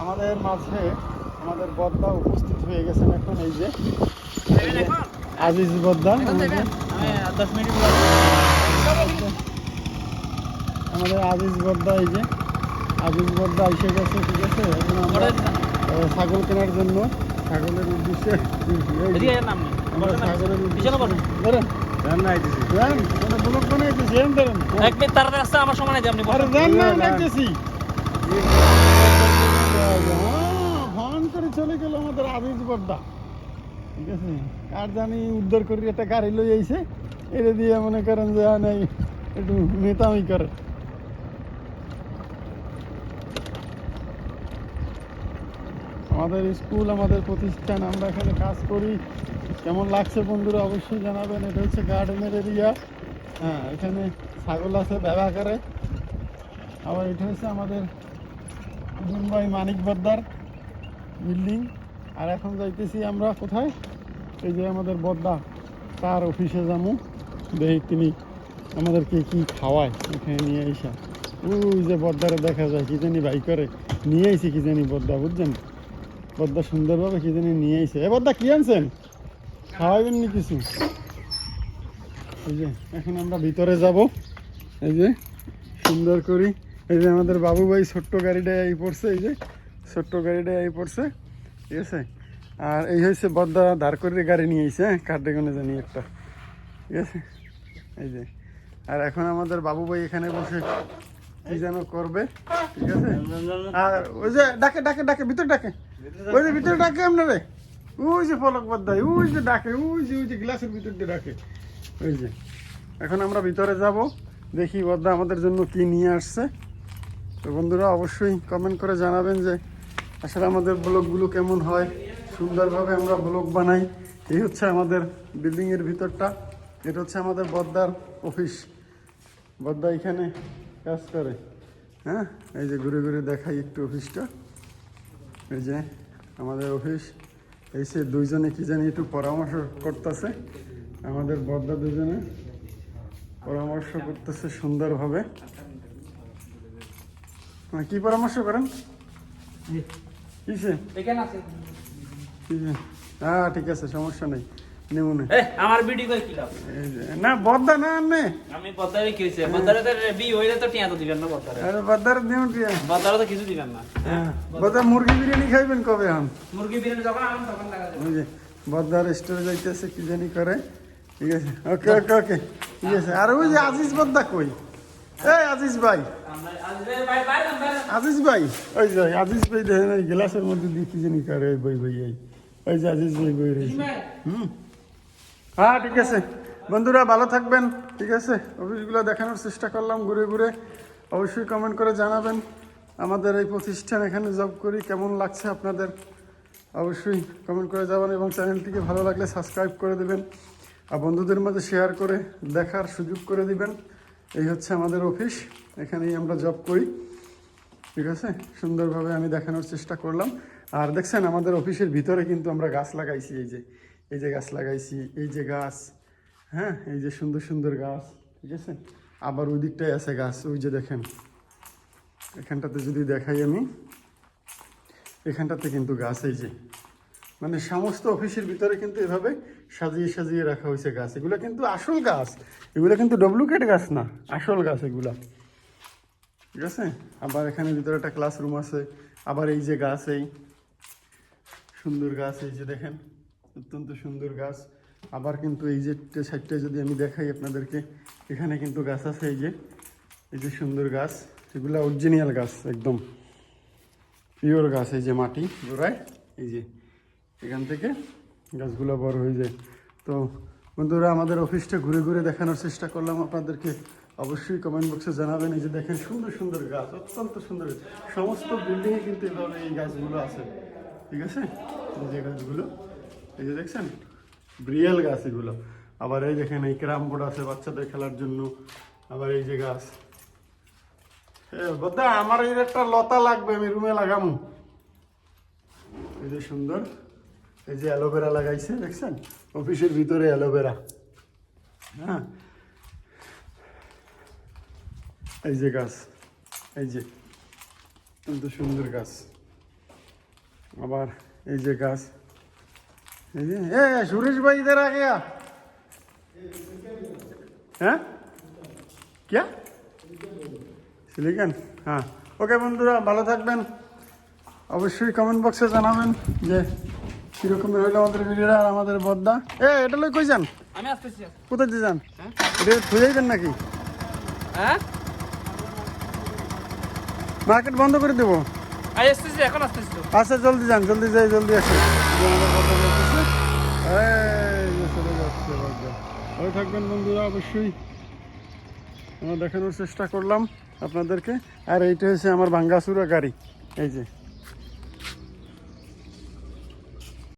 আমাদের মাঝে আমাদের বদ্দা উপস্থিত হয়ে গেছেন এখন এই যে। আজিজ বদ্দা আমাদের আজিজ বদ্দা এই যে। আজিজ বদ্দা এসে গেছে ঠিক আছে? এখন আমরা ছাগল কেনার জন্য ছাগলের উদ্দেশ্যে ছাগলের উদ্দেশ্যে মানে এক মিনিট তাড়াতাড়ি আসতে আমার সময় নেই আপনি করে চলে গেল আমাদের ঠিক আছে কার জানি উদ্ধার করি একটা গাড়ি লই আইছে। এটা দিয়ে মনে করেন যে নাই একটু নেতামি করে। আমাদের স্কুল, আমাদের প্রতিষ্ঠান, আমরা এখানে কাজ করি। কেমন লাগছে বন্ধুরা অবশ্যই জানাবেন। এটা হচ্ছে গার্ডেনের এরিয়া হ্যাঁ এখানে ছাগল আছে ব্যবহা করে আবার এটা হচ্ছে আমাদের মুম্বাই মানিক বদ্দার বিল্ডিং। আর এখন যাইতেছি আমরা কোথায়? এই যে আমাদের বদ্দা তার অফিসে যাব দেখি তিনি আমাদেরকে কি খাওয়ায়, এখানে নিয়ে আইসা। ওই যে বদ্দারে দেখা যায়, কি জানি বাই করে। নিয়ে আইছি কি জানি বদ্দা বুঝছেন? বদ্দা সুন্দরভাবে কি জানি নিয়ে আইছে। এ বদ্দা কি আনছেন? খাওয়াইবেন নি কিছু? এই যে, এখন আমরা ভিতরে যাব। এই যে, সুন্দর করি। এই যে আমাদের বাবু ভাই ছোট্ট গাড়িটা এই পড়ছে, এই যে, ছোট্ট গাড়িটা এই পড়ছে। ঠিক আছে? আর এই হচ্ছে বদ্দা ধার করে গাড়ি নিয়ে আইছে হ্যাঁ? কার ডেগুনে জানি একটা। ঠিক আছে? এই যে, আর এখন আমাদের বাবু ভাই এখানে বসে কি যেন করবে? ঠিক আছে? আর ওই যে ডাকে ডাকে ডাকে ভিতরে ডাকে। ওই যে ভিতরে ডাকে আপনারে। ওই যে বদ্দাই ওই যে ডাকে ওই যে ওই যে গ্লাসের ভিতর দিয়ে ডাকে। ওই যে। এখন আমরা ভিতরে যাব দেখি বদ্দা আমাদের জন্য কি নিয়ে আসছে। তো বন্ধুরা অবশ্যই কমেন্ট করে জানাবেন যে আসলে আমাদের ব্লগগুলো কেমন হয়। সুন্দরভাবে আমরা ব্লগ বানাই। এই হচ্ছে আমাদের বিল্ডিংয়ের ভিতরটা। এটা হচ্ছে আমাদের বদ্দার অফিস বদ্দা এখানে কাজ করে। হ্যাঁ? এই যে ঘুরে ঘুরে দেখাই একটু অফিসটা। এই যে আমাদের অফিস। এই সে দুইজনে কি জানি একটু পরামর্শ করতেছে। আমাদের বদ্দা দুজনে পরামর্শ করতেছে সুন্দরভাবে। কি পরামর্শ করেন? কিসে হ্যাঁ ঠিক আছে সমস্যা নেই। নেমুনে এ, আমার বিডি করে কি লাভ? না বদ্দা না আনে। আমি বদ্দারে কি হয়েছে বদ্দারে তো বি হইলে তো টিয়া তো দিবেন না বদ্দারে আরে বদ্দার নেমু টিয়া। বদ্দারে তো কিছু দিবেন না। হ্যাঁ বদ্দা মুরগি বিরিয়ানি খাইবেন কবে মুরগি বিরিয়ানি যখন তখন বদ্দার স্টোরে যাইতেছে কি জানি করে। ঠিক আছে ওকে ওকে ওকে। ঠিক আছে আর ওই যে আজিজ বদ্দা কই? এই আজিজ ভাই। ভাই আজিজ ওই যে আজিজ ভাই দেখেন গ্লাসের মধ্যে দিয়ে কি জানি করে ওই বই বই এই। ওই যে আজিজ ভাই বই রয়েছে। হুম? হ্যাঁ ঠিক আছে। বন্ধুরা, ভালো থাকবেন। ঠিক আছে? অফিসগুলো দেখানোর চেষ্টা করলাম ঘুরে ঘুরে। অবশ্যই কমেন্ট করে জানাবেন। আমাদের এই প্রতিষ্ঠান এখানে জব করি, কেমন লাগছে আপনাদের? অবশ্যই কমেন্ট করে যাবেন এবং চ্যানেলটিকে ভালো লাগলে সাবস্ক্রাইব করে দেবেন। আর বন্ধুদের মাঝে শেয়ার করে দেখার সুযোগ করে দিবেন। এই হচ্ছে আমাদের অফিস। এখানেই আমরা জব করি। ঠিক আছে? সুন্দরভাবে আমি দেখানোর চেষ্টা করলাম। আর দেখছেন, আমাদের অফিসের ভিতরে কিন্তু আমরা গাছ লাগাইছি এই যে। এই যে গাছ লাগাইছি, এই যে গাছ হ্যাঁ? এই যে সুন্দর সুন্দর গাছ, ঠিক আছে? আবার ওই দিকটাই আছে গাছ, ওই যে দেখেন। এখানটাতে যদি দেখাই আমি, এখানটাতে কিন্তু গাছ, এই যে। মানে সমস্ত অফিসের ভিতরে কিন্তু এভাবে সাজিয়ে সাজিয়ে রাখা হয়েছে গাছ। এগুলো কিন্তু আসল গাছ। এগুলো কিন্তু ডুপ্লিকেট গাছ না, আসল গাছ এগুলা। ঠিক আছে? আবার এখানে ভিতরে একটা ক্লাসরুম আছে, আবার এই যে গাছ, এই সুন্দর গাছ, এই যে দেখেন। অত্যন্ত সুন্দর গাছ। আবার কিন্তু এই যে সাইডটা যদি আমি দেখাই আপনাদেরকে, এখানে কিন্তু গাছ আছে এই যে এই যে সুন্দর গাছ। এগুলো অরিজিনাল গাছ একদম। পিওর গাছ এই যে মাটি গোড়ায়। এই যে এখান থেকে গাছগুলো বড় হয়ে যায়। তো বন্ধুরা, আমাদের অফিসটা ঘুরে ঘুরে দেখানোর চেষ্টা করলাম আপনাদেরকে। অবশ্যই কমেন্ট বক্সে জানাবেন। এই যে দেখেন সুন্দর সুন্দর গাছ, অত্যন্ত সুন্দর। সমস্ত বিল্ডিংয়ে কিন্তু এভাবে এই গাছগুলো আছে। ঠিক আছে? যে গাছগুলো। এই যে দেখছেন? ব্রিয়েল গাছ এগুলো। আবার এই দেখেন, এই ক্যারাম বোর্ড আছে বাচ্চাদের খেলার জন্য। আবার এই যে গাছ। বোধা আমার এই একটা লতা লাগবে, আমি রুমে লাগামু। এই যে সুন্দর। এই যে অ্যালোভেরা লাগাইছে, দেখছেন? অফিসের ভিতরে অ্যালোভেরা। হ্যাঁ? এই যে গাছ। এই যে, কিন্তু সুন্দর গাছ। আবার এই যে গাছ। এ সুরেশ ভাই ইধার আ। গয়া হ্যাঁ? क्या সিলিকন? হ্যাঁ। ওকে বন্ধুরা ভালো থাকবেন। অবশ্যই কমেন্ট বক্সে জানাবেন যে কীরকমের হইল আমাদের ভিডিওটা আর আমাদের বদ্দা এ এটা লই কই যান? আমি আসতেছি কোথায় যান? এটা থুয়ে যাবেন নাকি? হ্যাঁ? মার্কেট বন্ধ করে দেবো। আমি আসতেছি এখন আসতেছি। আচ্ছা জলদি যান জলদি যাই জলদি আসুন। চলে যাচ্ছে ভালো থাকবেন বন্ধুরা, অবশ্যই। আমরা দেখানোর চেষ্টা করলাম আপনাদেরকে। আর এইটা হচ্ছে আমার ভাঙ্গাসুরা গাড়ি। এই যে।